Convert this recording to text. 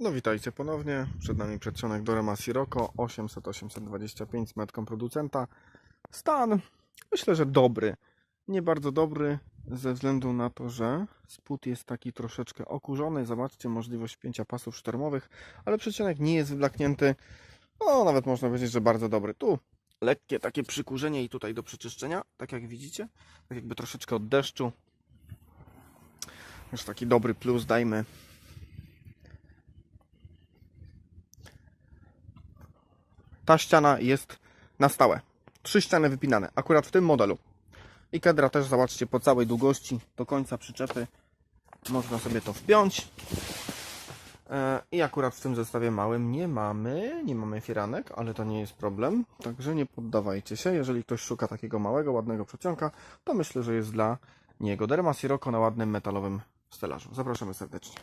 No witajcie ponownie. Przed nami przedsionek Dorema Sirocco 800-825 z metką producenta. Stan myślę, że dobry. Nie bardzo dobry ze względu na to, że spód jest taki troszeczkę okurzony. Zobaczcie możliwość pięcia pasów sztormowych, ale przedsionek nie jest wyblaknięty. No nawet można powiedzieć, że bardzo dobry. Tu lekkie takie przykurzenie i tutaj do przeczyszczenia, tak jak widzicie. Tak jakby troszeczkę od deszczu. Już taki dobry plus dajmy ta ściana jest na stałe. Trzy ściany wypinane, akurat w tym modelu. I kedra też, zobaczcie, po całej długości do końca przyczepy można sobie to wpiąć. E, I akurat w tym zestawie małym nie mamy, nie mamy firanek, ale to nie jest problem, także nie poddawajcie się. Jeżeli ktoś szuka takiego małego, ładnego przeciąga, to myślę, że jest dla niego Derma Sirocco na ładnym metalowym stelażu. Zapraszamy serdecznie.